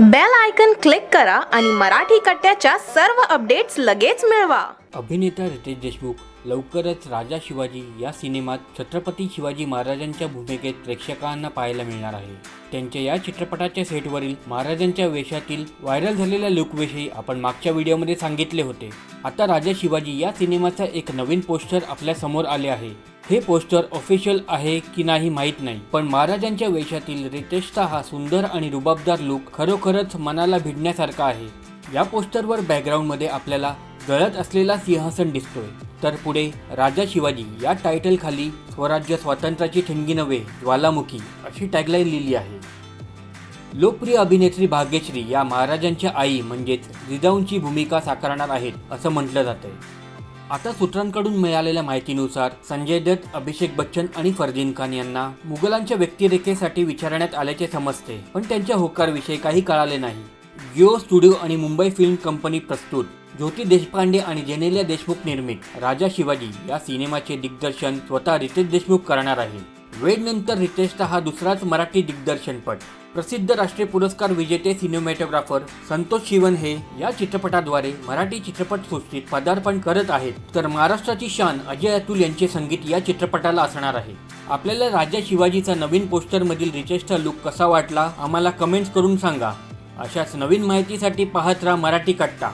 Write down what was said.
Bell icon click करा आणि मराठी कट्ट्याच्या सर्व अपडेट्स लगेच मिळवा. अभिनेता रितेश देशमुख लवकरच राजा शिवाजी या सिनेमात छत्रपती शिवाजी महाराजांच्या भूमिकेत प्रेक्षकांना पाहायला मिळणार आहे. त्यांच्या या चित्रपटाच्या सेटवरील महाराजांच्या वेशातील व्हायरल झालेल्या लुकविषयी आपण मागच्या व्हिडिओमध्ये सांगितले होते. आता राजा शिवाजी या सिनेमाचा एक नवीन पोस्टर आपल्यासमोर आले आहे. हे पोस्टर ऑफिशियल आहे की नाही माहीत नाही. पण महाराजांच्या वेशातील रितेशचा हा सुंदर आणि रुबाबदार लुक खरोखरच मनाला भिडण्यासारखा आहे. या पोस्टरवर बॅकग्राऊंडमध्ये आपल्याला गळत असलेला सिंहासन दिसतोय. तर पुढे राजा शिवाजी या टायटल खाली स्वराज्य स्वातंत्र्याची ठिणगी नव्हे ज्वालामुखी अशी टॅगलाईन लिहिली आहे. लोकप्रिय अभिनेत्री भाग्यश्री या महाराजांच्या आई म्हणजेच जिजाऊंची भूमिका साकारणार आहेत असं म्हटलं जातंय. आता सूत्रांकडून मिळालेल्या माहितीनुसार संजय दत्त अभिषेक बच्चन आणि फरदीन खान यांना मुघलांच्या व्यक्तिरेखेसाठी विचारण्यात आल्याचे समजते पण त्यांच्या होकारविषयी काही कळाले नाही. जिओ स्टुडिओ आणि मुंबई फिल्म कंपनी प्रस्तुत ज्योती देशपांडे आणि जेनेलिया देशमुख निर्मित राजा शिवाजी या सिनेमाचे दिग्दर्शन स्वतः रितेश देशमुख करणार आहे. वेडनंतर रितेशचा हा दुसराच मराठी दिग्दर्शनपट प्रसिद्ध राष्ट्रीय पुरस्कार विजेते सिनेमॅटोग्राफर संतोष शिवन हे या चित्रपटाद्वारे मराठी चित्रपटसृष्टीत पदार्पण करत आहेत. तर महाराष्ट्राची शान अजय अतुल यांचे संगीत या चित्रपटाला असणार आहे. आपल्याला राजा शिवाजीचा नवीन पोस्टरमधील रितेशचा लुक कसा वाटला आम्हाला कमेंट्स करून सांगा. अशाच नवीन माहितीसाठी पाहत राहा मराठी कट्टा.